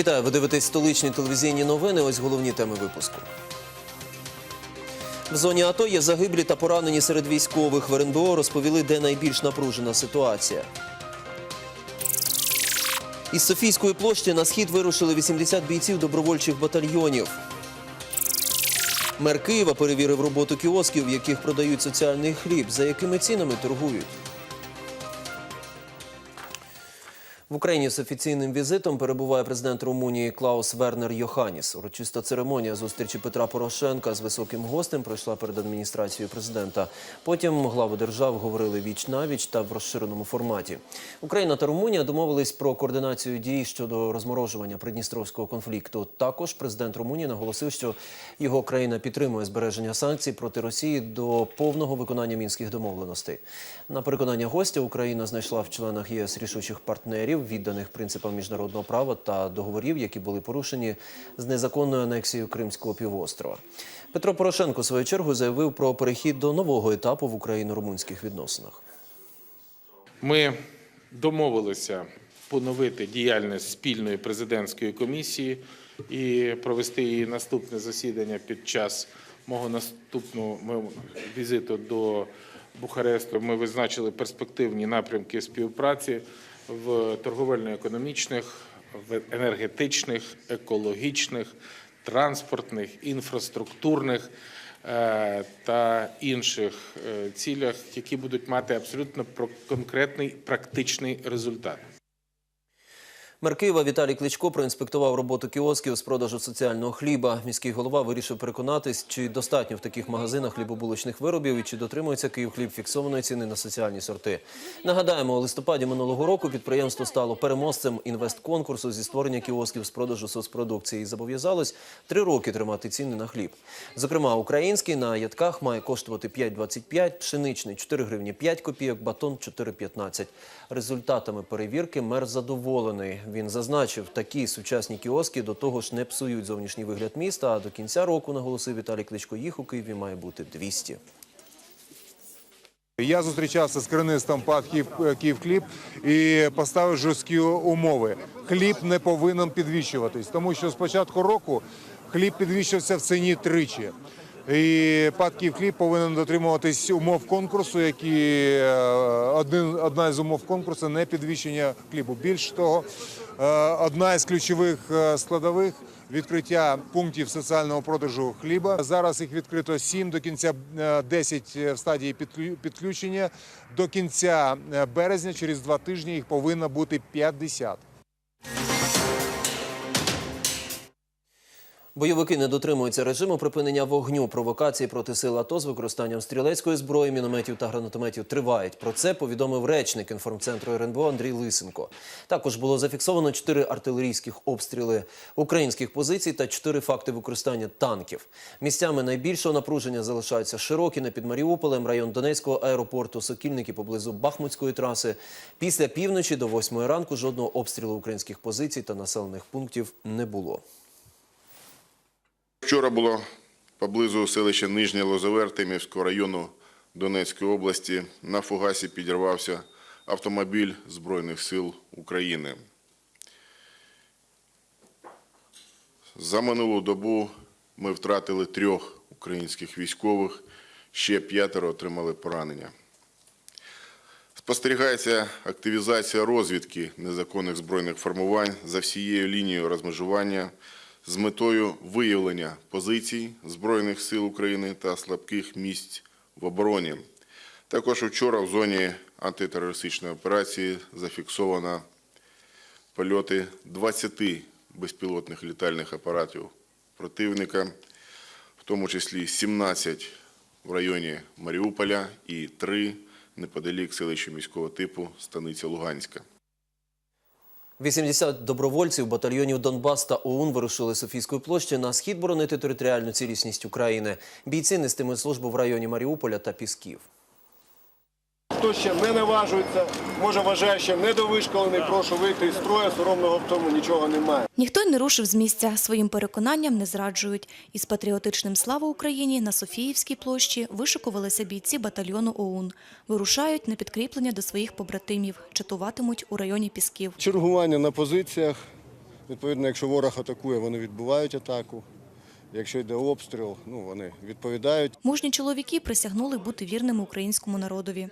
Вітаю, ви дивитесь столичні телевізійні новини. Ось головні теми випуску. В зоні АТО є загиблі та поранені серед військових. В РНБО розповіли, де найбільш напружена ситуація. Із Софійської площі на схід вирушили 80 бійців добровольчих батальйонів. Мер Києва перевірив роботу кіосків, в яких продають соціальний хліб, за якими цінами торгують. В Україні з офіційним візитом перебуває президент Румунії Клаус Вернер Йоханіс. Урочиста церемонія зустрічі Петра Порошенка з високим гостем пройшла перед адміністрацією президента. Потім глави держав говорили віч на віч та в розширеному форматі. Україна та Румунія домовились про координацію дій щодо розморожування придністровського конфлікту. Також президент Румунії наголосив, що його країна підтримує збереження санкцій проти Росії до повного виконання мінських домовленостей. На переконання гостя Україна знайшла в членах ЄС рішучих партнерів, відданих принципам міжнародного права та договорів, які були порушені з незаконною анексією Кримського півострова. Петро Порошенко свою чергу заявив про перехід до нового етапу в україно-румунських відносинах. Ми домовилися поновити діяльність спільної президентської комісії і провести її наступне засідання під час мого наступного візиту до Бухаресту. Ми визначили перспективні напрямки співпраці в торговельно-економічних, в енергетичних, екологічних, транспортних, інфраструктурних е, та інших е, цілях, які будуть мати абсолютно конкретний практичний результат. Мер Києва Віталій Кличко проінспектував роботу кіосків з продажу соціального хліба. Міський голова вирішив переконатись, чи достатньо в таких магазинах хлібобулочних виробів і чи дотримується Київхліб фіксованої ціни на соціальні сорти. Нагадаємо, у листопаді минулого року підприємство стало переможцем інвестконкурсу зі створення кіосків з продажу соцпродукції і зобов'язалось три роки тримати ціни на хліб. Зокрема, український на ядках має коштувати 5,25, пшеничний 4 гривні 5 копійок, батон 4,15. Результатами перевірки мер задоволений. Він зазначив, такі сучасні кіоски до того ж не псують зовнішній вигляд міста. А до кінця року, наголосив Віталій Кличко, їх у Києві має бути 200. Я зустрічався з керівництвом ПАД «Київ, «Київхліб» і поставив жорсткі умови. Хліб не повинен підвищуватись, тому що з початку року хліб підвищився в ціні тричі. І ПАД «Київхліб» повинен дотримуватись умов конкурсу, які е, один, одна з умов конкурсу не підвищення хлібу. Більш того, е, одна із ключових е, складових відкриття пунктів соціального продажу хліба. Зараз їх відкрито 7, до кінця е, 10 в стадії підклю- підключення. До кінця березня, через два тижні, їх повинно бути 50. Бойовики не дотримуються режиму припинення вогню. Провокації проти сил АТО з використанням стрілецької зброї, мінометів та гранатометів тривають. Про це повідомив речник інформцентру РНБО Андрій Лисенко. Також було зафіксовано чотири артилерійських обстріли українських позицій та чотири факти використання танків. Місцями найбільшого напруження залишаються Широкіне під Маріуполем, район Донецького аеропорту, Сокільники поблизу Бахмутської траси. Після півночі до восьмої ранку жодного обстрілу українських позицій та населених пунктів не було. Вчора було поблизу селища Нижнє Лозове Артемівського району Донецької області. На фугасі підірвався автомобіль Збройних сил України. За минулу добу ми втратили трьох українських військових, ще п'ятеро отримали поранення. Спостерігається активізація розвідки незаконних збройних формувань за всією лінією розмежування з метою виявлення позицій Збройних сил України та слабких місць в обороні. Також вчора в зоні антитерористичної операції зафіксовано польоти 20 безпілотних літальних апаратів противника, в тому числі 17 в районі Маріуполя і 3 неподалік селища міського типу Станиця Луганська. 80 добровольців батальйонів Донбас та ОУН вирушили Софійської площі на схід боронити територіальну цілісність України. Бійці нестимуть службу в районі Маріуполя та Пісків. Хто ще не наважується, може вважає, що недовишколений, прошу вийти із строю, соромного в тому нічого немає. Ніхто й не рушив з місця. Своїм переконанням не зраджують. Із патріотичним «Слава Україні» на Софіївській площі вишикувалися бійці батальйону ОУН. Вирушають на підкріплення до своїх побратимів. Чатуватимуть у районі Пісків. Чергування на позиціях Відповідно, якщо ворог атакує, вони відбувають атаку. Якщо йде обстріл, ну вони відповідають. Мужні чоловіки присягнули бути вірними українському народові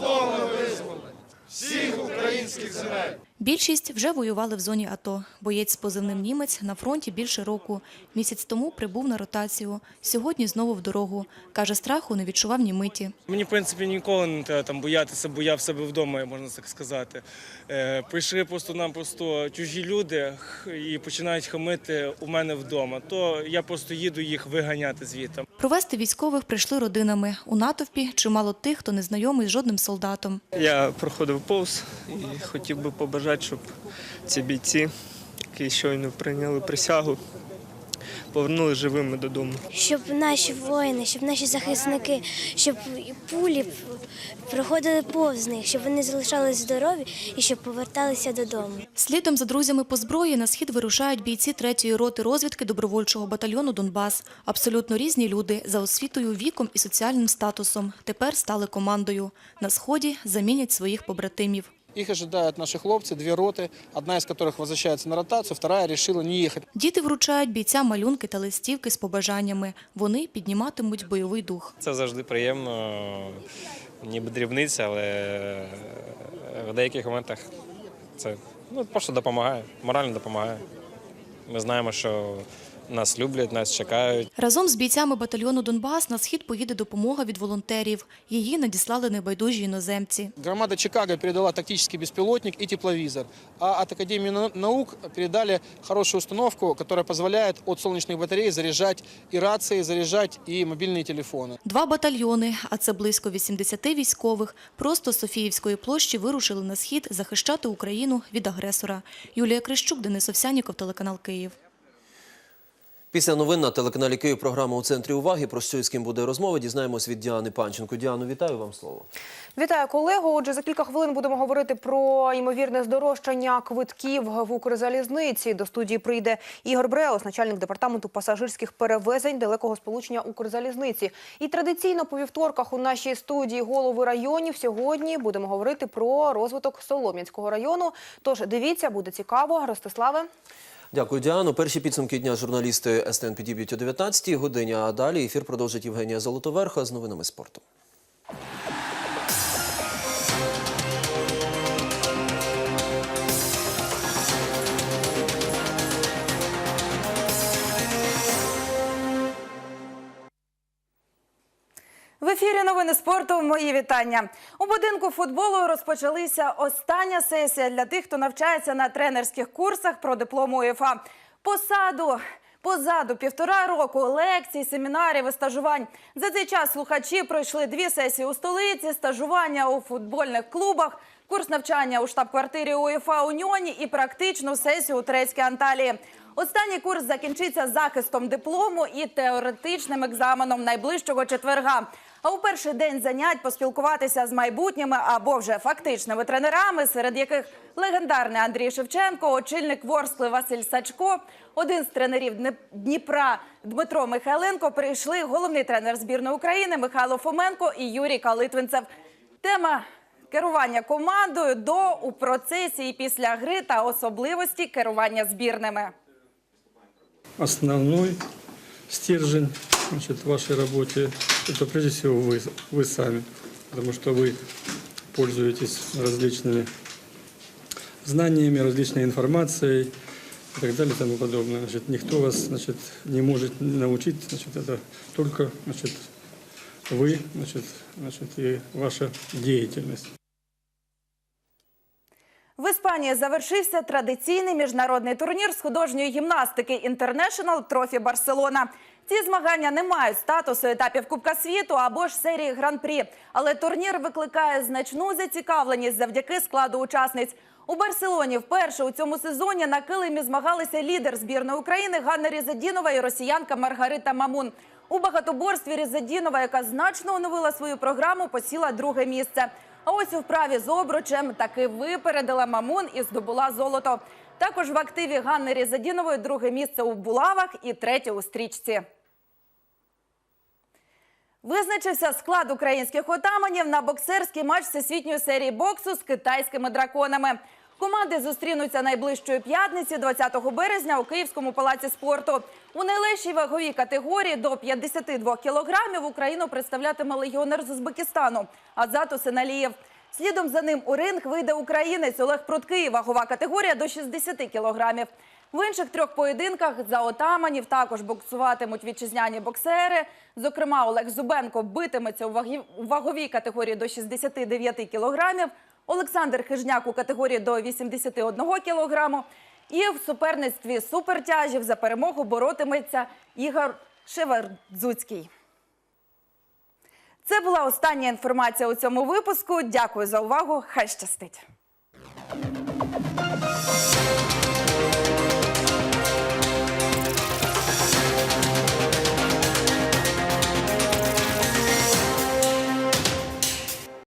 законно визволить всіх українських земель. Більшість вже воювали в зоні АТО. Боєць з позивним «Німець» на фронті більше року. Місяць тому прибув на ротацію. Сьогодні знову в дорогу. Каже, страху не відчував ні миті. Мені, в принципі, ніколи не треба там боятися, бо я в себе вдома, можна так сказати. Е, прийшли просто-напросто чужі люди і починають хамити у мене вдома. То я просто їду їх виганяти звідти. Провести військових прийшли родинами. У натовпі чимало тих, хто не знайомий з жодним солдатом. Я проходив повз і хотів би побажати, щоб ці бійці, які щойно прийняли присягу, повернули живими додому. щоб наші воїни, щоб наші захисники, щоб пулі проходили повз них, щоб вони залишались здорові і щоб поверталися додому. Слідом за друзями по зброї на схід вирушають бійці третьої роти розвідки добровольчого батальйону Донбас. Абсолютно різні люди за освітою, віком і соціальним статусом. Тепер стали командою. На сході замінять своїх побратимів. Их ожидают наши хлопцы, две роты, одна из которых возвращается на ротацию, вторая решила не ехать. Діти вручають бійцям малюнки та листівки з побажаннями. Вони підніматимуть бойовий дух. Це завжди приємно, ніби дрібниця, але в деяких моментах це ну, просто допомагає, морально допомагає. Ми знаємо, що нас люблять, нас чекають. Разом з бійцями батальйону Донбас на схід поїде допомога від волонтерів. Її надіслали небайдужі іноземці. Громада Чикаго передала тактический беспилотник и тепловизор, а от Академии на- наук передали хорошую установку, которая позволяет от солнечных батарей заряжать и рации, заряжать и мобильные телефоны. Два батальйони, а це близько 80 військових, просто з Софіївської площі вирушили на схід захищати Україну від агресора. Юлія Крищук, Денис Овсяніков, телеканал Київ. Після новин на телеканалі Київ програма у центрі уваги. Про що з ким буде розмова, дізнаємось від Діани Панченко. Діано, вітаю вам слово. Вітаю колего. Отже, за кілька хвилин будемо говорити про ймовірне здорожчання квитків в Укрзалізниці. До студії прийде Ігор Бреус, начальник департаменту пасажирських перевезень далекого сполучення Укрзалізниці. І традиційно по вівторках у нашій студії голови районів сьогодні будемо говорити про розвиток Солом'янського району. Тож дивіться, буде цікаво. Ростиславе. Дякую, Діано. Перші підсумки дня журналісти СТН підіб'ють о 19-й годині, а далі ефір продовжить Євгенія Золотоверха з новинами спорту. Ефірі новини спорту. Мої вітання. У будинку футболу розпочалися остання сесія для тих, хто навчається на тренерських курсах про диплом УЄФА. Посаду позаду півтора року лекцій, семінарів і стажувань. За цей час слухачі пройшли дві сесії у столиці, стажування у футбольних клубах, курс навчання у штаб-квартирі УЄФА Уніоні і практичну сесію у Турецькій Анталії. Останній курс закінчиться захистом диплому і теоретичним екзаменом найближчого четверга. А у перший день занять поспілкуватися з майбутніми або вже фактичними тренерами, серед яких легендарний Андрій Шевченко, очільник Ворскли Василь Сачко, один з тренерів Дніпра Дмитро Михайленко. Прийшли головний тренер збірної України Михайло Фоменко і Юрій Калитвинцев. Тема керування командою до у процесі і після гри та особливості керування збірними. основной стержень значит, в работе – это прежде всего вы, вы сами, потому что вы пользуетесь различными знаниями, различной информацией и так далее и тому подобное. Значит, никто вас значит, не может научить, значит, это только значит, вы значит, значит, и ваша деятельность. В Іспанії завершився традиційний міжнародний турнір з художньої гімнастики International Trophy Барселона. Ці змагання не мають статусу етапів Кубка світу або ж серії гран-прі, але турнір викликає значну зацікавленість завдяки складу учасниць. У Барселоні вперше у цьому сезоні на килимі змагалися лідер збірної України Ганна Різадінова і росіянка Маргарита Мамун. У багатоборстві Різадінова, яка значно оновила свою програму, посіла друге місце. А ось у вправі з обручем таки випередила Мамун і здобула золото. Також в активі Ганни Різадінової друге місце у булавах і третє у стрічці. Визначився склад українських отаманів на боксерський матч всесвітньої серії боксу з китайськими драконами. Команди зустрінуться найближчої п'ятниці, 20 березня, у Київському палаці спорту. У найлегшій ваговій категорії до 52 кілограмів Україну представлятиме легіонер з Узбекистану Азат Усеналієв. Слідом за ним у ринг вийде українець Олег Пруткий, вагова категорія до 60 кілограмів. В інших трьох поєдинках за отаманів також боксуватимуть вітчизняні боксери. Зокрема, Олег Зубенко битиметься у ваговій категорії до 69 кілограмів. Олександр Хижняк у категорії до 81 кілограму. І в суперництві супертяжів за перемогу боротиметься Ігор Шевардзуцький. Це була остання інформація у цьому випуску. Дякую за увагу. Хай щастить.